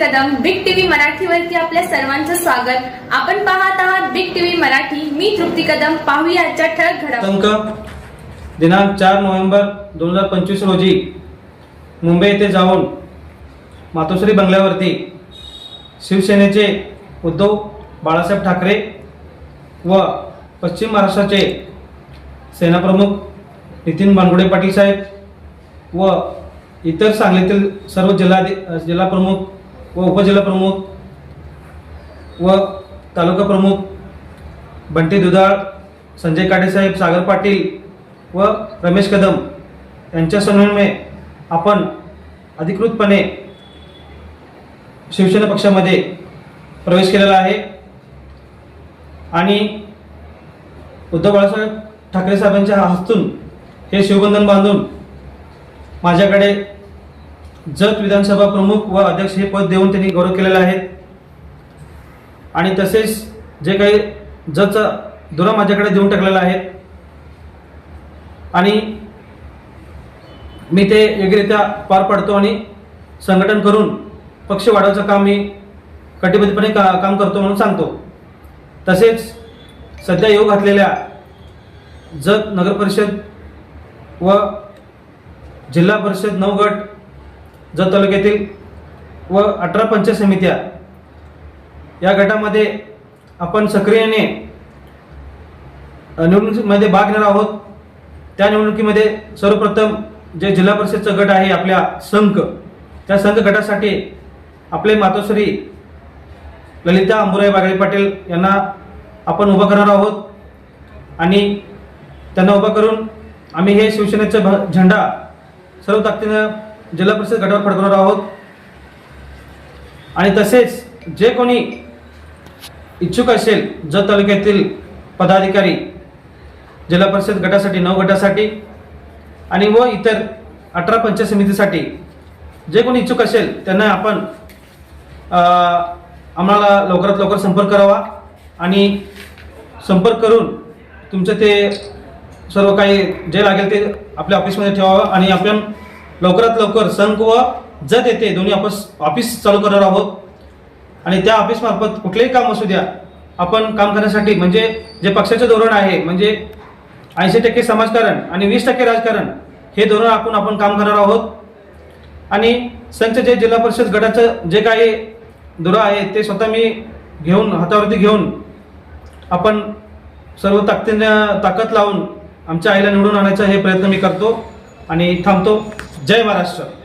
Kadam big TV मराठीवरती आपल्या सर्वांचं स्वागत. आपण पाहत आहात बिग टीव्ही मराठी. मी तृप्ती कदम. पाहूया आजच्या ठळक घडामोडी. दिनांक चार नोव्हेंबर दोन हजार पंचवीस रोजी मुंबई येथे जाऊन मातोश्री बंगल्यावरती शिवसेनेचे उद्धव बाळासाहेब ठाकरे व पश्चिम महाराष्ट्राचे सेनाप्रमुख नितीन बानगुडे पाटील साहेब व इतर सांगलीतील सर्व जिल्हा जिल्हाप्रमुख व उपजिल्हा प्रमुख व तालुका प्रमुख बंटी दुधाळ संजय काटेसाहेब सागर पाटील व रमेश कदम यांच्या समन्वये आपण अधिकृतपणे शिवसेना पक्षामध्ये प्रवेश केलेला आहे. आणि उद्धव बाळासाहेब ठाकरे साहेबांच्या हस्तून हे शिवबंधन बांधून माझ्याकडे जत विधानसभा प्रमुख व अध्यक्ष हे पद देऊन त्यांनी गौरव केलेला आहे. आणि तसेच जे काही जतचा दुरा माझ्याकडे देऊन टाकलेला आहे. आणि मी ते योग्यरित्या पार पाडतो आणि संघटन करून पक्ष वाढवायचं काम मी कटिबद्धपणे का काम करतो म्हणून सांगतो. तसेच सध्या येऊ घातलेल्या जत नगर परिषद व जिल्हा परिषद नवगट जत तालुक्यातील व अठरा पंचायत समित्या या गटामध्ये आपण सक्रियने निवडणुकीमध्ये भाग घेणार आहोत. त्या निवडणुकीमध्ये सर्वप्रथम जे जिल्हा परिषदचा गट आहे आपल्या संघ त्या संघ गटासाठी आपले मातोश्री ललिता अंबुराई बागळे पाटील यांना आपण उभं करणार आहोत. आणि त्यांना उभं करून आम्ही हे शिवसेनेचा भ- झेंडा सर्व ताकदीनं जिल्हा परिषद गटावर फडकवणार आहोत. आणि तसेच जे कोणी इच्छुक असेल जत तालुक्यातील पदाधिकारी जिल्हा परिषद गटासाठी नऊ गटासाठी आणि व इतर अठरा पंचायत समितीसाठी जे कोणी इच्छुक असेल त्यांना आपण आम्हाला लवकरात लवकर संपर्क करावा आणि संपर्क करून तुमचं ते सर्व काही जे लागेल ते आपल्या ऑफिसमध्ये ठेवावं आणि आपण लवकरात लवकर संघ व जत येते दोन्ही ऑफिस ऑफिस चालू करणार आहोत. आणि त्या ऑफिसमार्फत कुठलेही काम असू द्या आपण काम करण्यासाठी म्हणजे जे पक्षाचे धोरण आहे म्हणजे ऐंशी टक्के समाजकारण आणि वीस टक्के राजकारण हे धोरण आपण आपण काम करणार आहोत. आणि संच जे जिल्हा परिषद गटाचं जे काही दुरा आहे ते स्वतः मी घेऊन हातावरती घेऊन आपण सर्व ताकदीनं ताकद लावून आमच्या आईला निवडून आणायचा हे प्रयत्न मी करतो आणि थांबतो. जय महाराष्ट्र.